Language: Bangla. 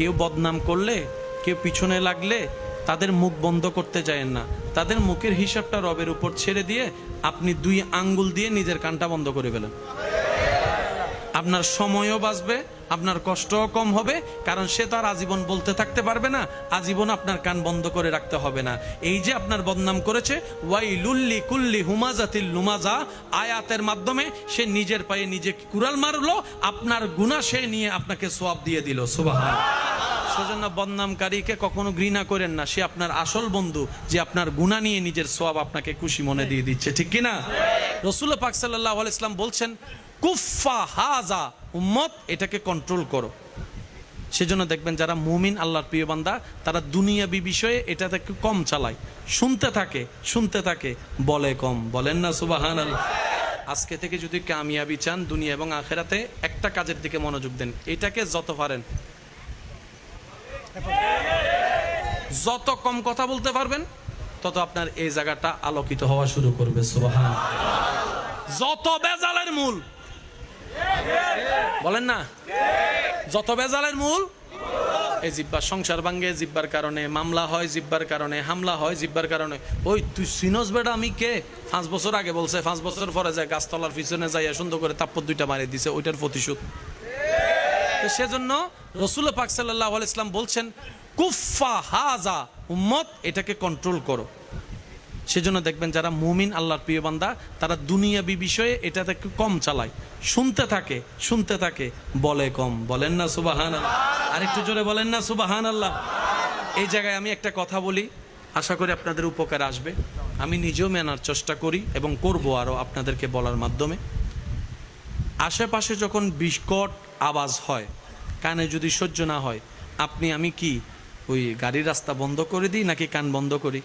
কেউ বদনাম করলে, কেউ পিছনে লাগলে তাদের মুখ বন্ধ করতে যায় না। তাদের মুখের হিসাবটা রবের উপর ছেড়ে দিয়ে আপনি দুই আঙ্গুল দিয়ে নিজের কানটা বন্ধ করে ফেলেন। আপনার সময়ও বাঁচবে আপনার কষ্টও কম হবে, কারণ সে তো আর আজীবন বলতে থাকতে পারবে না, আজীবন আপনার কান বন্ধ করে রাখতে হবে না। এই যে আপনার বদনাম করেছে ওয়াই লুল্লি কুল্লি হুমাজাতিল লুমাজা, আয়াতের মাধ্যমে সে নিজের পায়ে নিজে কুড়াল মারলো, আপনার গুণা সে নিয়ে আপনাকে সোয়াব দিয়ে দিল সুবাহ সেজন্য বদনামকারীকে কখনো ঘৃণা করেন না, সে আপনার আসল বন্ধু, যে আপনার গুণা নিয়ে নিজের সোয়াব আপনাকে খুশি মনে দিয়ে দিচ্ছে, ঠিক কিনা? রসুল পাক সাল্লাহ ইসলাম বলছেন কুফা হাজা উম্মত, এটাকে কন্ট্রোল করো। সেজন্য দেখবেন যারা মুমিন আল্লাহর প্রিয় বান্দা, তারা দুনিয়াবি বিষয়ে এটা থেকে কম চালায়। শুনতে থাকে শুনতে থাকে, বলে কম। বলেন না সুবাহান আজকে থেকে যদি কামিয়াবি চান দুনিয়া এবং আখেরাতে, একটা কাজের দিকে মনোযোগ দেন। এটাকে যত পারেন। যত কম কথা বলতে পারবেন, তত আপনার এই জায়গাটা আলোকিত হওয়া শুরু করবে সুবাহান যত বেজালের মূল বলেন না? যত বেজালের মূল, এই জিব্বার সংসার ভাঙ্গে জিব্বার কারণে মামলা হয়, জিব্বার কারণে হামলা হয়, জিব্বার কারণে। ওই তুই সিনস বেটা, আমি কে? পাঁচ বছর আগে বলছে, পাঁচ বছর পরে যায় গাছতলার পিছনে যাইয়া সুন্দর করে তাপ্পর দুইটা মারি দিছে, ওইটার প্রতিশোধ। সেজন্য রসুল পাক সাল্লাহ ইসলাম বলছেন কুফা হাজা, উম্মত, এটাকে কন্ট্রোল করো। সেজন্য দেখবেন যারা মুমিন আল্লাহর প্রিয় বান্দা, তারা দুনিয়াবি বিষয়ে এটা থেকে কম চালায়। শুনতে থাকে শুনতে থাকে, বলে কম। বলেন না সুবাহান আরেকটু জোরে বলেন না সুবাহান আল্লাহ এই জায়গায় আমি একটা কথা বলি, আশা করি আপনাদের উপকার আসবে। আমি নিজেও মেনার চেষ্টা করি এবং করব আরও আপনাদেরকে বলার মাধ্যমে। আশেপাশে যখন বিস্কট আওয়াজ হয়, কানে যদি সহ্য না হয়, আপনি আমি কি ওই গাড়ির রাস্তা বন্ধ করে দিই নাকি কান বন্ধ করি?